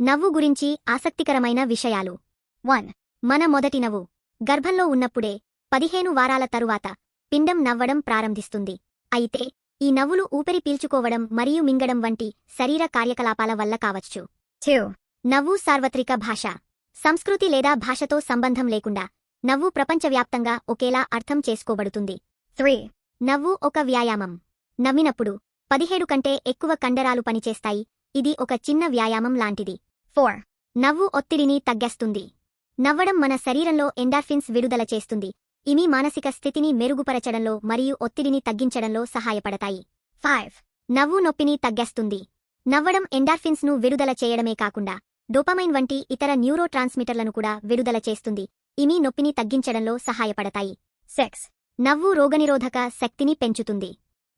నవ్వు గురించి ఆసక్తికరమైన విషయాలు. వన్. మన మొదటి నవ్వు. గర్భంలో ఉన్నప్పుడే పదిహేను వారాల తరువాత పిండం నవ్వడం ప్రారంభిస్తుంది. అయితే ఈ నవ్వులు ఊపిరి పీల్చుకోవడం మరియు మింగడం వంటి శరీర కార్యకలాపాల వల్ల కావచ్చు. నవ్వు సార్వత్రిక భాష. సంస్కృతి లేదా భాషతో సంబంధం లేకుండా నవ్వు ప్రపంచవ్యాప్తంగా ఒకేలా అర్థం చేసుకోబడుతుంది. త్రీ. నవ్వు ఒక వ్యాయామం. నవ్వినప్పుడు పదిహేడు కంటే ఎక్కువ కండరాలు పనిచేస్తాయి. ఇది ఒక చిన్న వ్యాయామం లాంటిది. ఫోర్. నవ్వు ఒత్తిడిని తగ్గేస్తుంది. నవ్వడం మన శరీరంలో ఎండార్ఫిన్స్ విడుదల చేస్తుంది. ఇవి మానసిక స్థితిని మెరుగుపరచడంలో మరియు ఒత్తిడిని తగ్గించడంలో సహాయపడతాయి. ఫైవ్. నవ్వు నొప్పిని తగ్గేస్తుంది. నవ్వడం ఎండార్ఫిన్స్ను విడుదల చేయడమే కాకుండా డోపమైన్ వంటి ఇతర న్యూరో ట్రాన్స్మిటర్లను కూడా విడుదల చేస్తుంది. ఇవి నొప్పిని తగ్గించడంలో సహాయపడతాయి. సెక్స్. నవ్వు రోగనిరోధక శక్తిని పెంచుతుంది.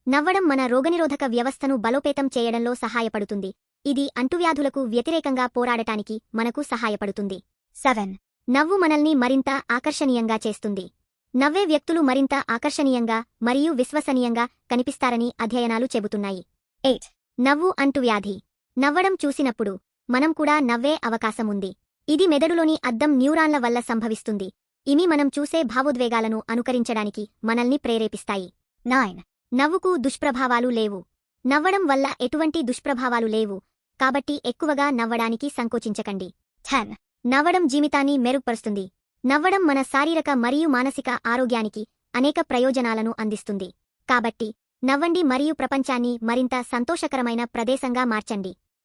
నవ్వడం మన రోగనిరోధక వ్యవస్థను బలోపేతం చేయడంలో సహాయపడుతుంది. ఇది అంటువ్యాధులకు వ్యతిరేకంగా పోరాడటానికి మనకు సహాయపడుతుంది. seven, నవ్వు మనల్ని మరింత ఆకర్షణీయంగా చేస్తుంది. నవ్వే వ్యక్తులు మరింత ఆకర్షణీయంగా మరియు విశ్వసనీయంగా కనిపిస్తారని అధ్యయనాలు చెబుతున్నాయి. eight, నవ్వు అంటువ్యాధి. నవ్వడం చూసినప్పుడు మనం కూడా నవ్వే అవకాశముంది ఇది మెదడులోని అద్దం న్యూరాన్ల వల్ల సంభవిస్తుంది. ఇవి మనం చూసే భావోద్వేగాలను అనుకరించడానికి మనల్ని ప్రేరేపిస్తాయి. nine, నవ్వుకు దుష్ప్రభావాలు లేవు. నవ్వడం వల్ల ఎటువంటి దుష్ప్రభావాలు లేవు. కాబట్టి ఎక్కువగా నవ్వడానికి సంకోచించకండి. ఛాన్ నవ్వడం జీవితాన్ని మెరుగుపరుస్తుంది. నవ్వడం మన శారీరక మరియు మానసిక ఆరోగ్యానికి అనేక ప్రయోజనాలను అందిస్తుంది. కాబట్టి నవ్వండి మరియు ప్రపంచాన్ని మరింత సంతోషకరమైన ప్రదేశంగా మార్చండి.